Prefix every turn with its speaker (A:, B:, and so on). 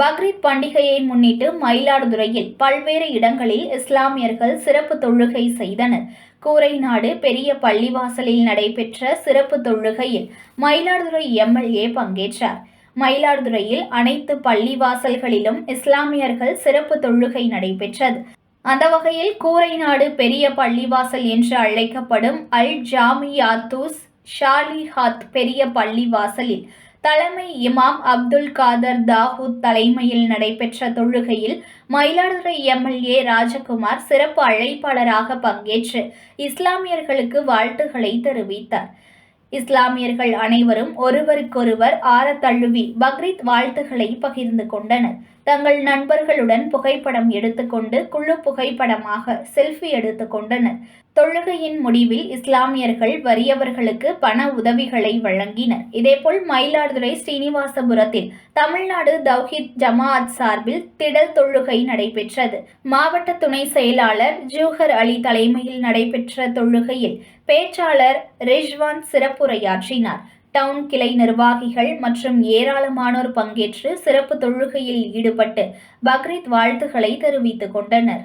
A: பக்ரீத் பண்டிகையை முன்னிட்டு மயிலாடுதுறையில் பல்வேறு இடங்களில் இஸ்லாமியர்கள் சிறப்பு தொழுகை செய்தனர். கூரைநாடு பெரிய பள்ளிவாசலில் நடைபெற்ற சிறப்பு தொழுகையில் மயிலாடுதுறை எம்எல்ஏ பங்கேற்றார். மயிலாடுதுறையில் அனைத்து பள்ளிவாசல்களிலும் இஸ்லாமியர்கள் சிறப்பு தொழுகை நடைபெற்றது. அந்த வகையில் கூரைநாடு பெரிய பள்ளிவாசல் என்று அழைக்கப்படும் அல் ஜாமியாத்தூஸ் ஷாலிஹாத் பெரிய பள்ளிவாசலில் தலைமை இமாம் அப்துல் காதர் தாகூத் தலைமையில் நடைபெற்ற தொழுகையில் மயிலாடுதுறை எம்எல்ஏ ராஜகுமார் சிறப்பு அழைப்பாளராக பங்கேற்று இஸ்லாமியர்களுக்கு வாழ்த்துக்களை தெரிவித்தார். இஸ்லாமியர்கள் அனைவரும் ஒருவருக்கொருவர் ஆற தழுவி பக்ரீத் வாழ்த்துக்களை பகிர்ந்து கொண்டனர். தங்கள் நண்பர்களுடன் புகைப்படம் எடுத்துக்கொண்டு குழு புகைப்படமாக செல்ஃபி எடுத்துக் கொண்டனர். தொழுகையின் முடிவில் இஸ்லாமியர்கள் வறியவர்களுக்கு பண உதவிகளை வழங்கினர். இதேபோல் மயிலாடுதுறை ஸ்ரீனிவாசபுரத்தில் தமிழ்நாடு தௌஹித் ஜமாஅத் சார்பில் திடல் தொழுகை நடைபெற்றது. மாவட்ட துணை செயலாளர் ஜூஹர் அலி தலைமையில் நடைபெற்ற தொழுகையில் பேச்சாளர் ரிஷ்வான் சிறப்புரையாற்றினார். டவுன் கிளை நிர்வாகிகள் மற்றும் ஏராளமானோர் பங்கேற்று சிறப்பு தொழுகையில் ஈடுபட்டு பக்ரீத் வாழ்த்துக்களை தெரிவித்துக் கொண்டனர்.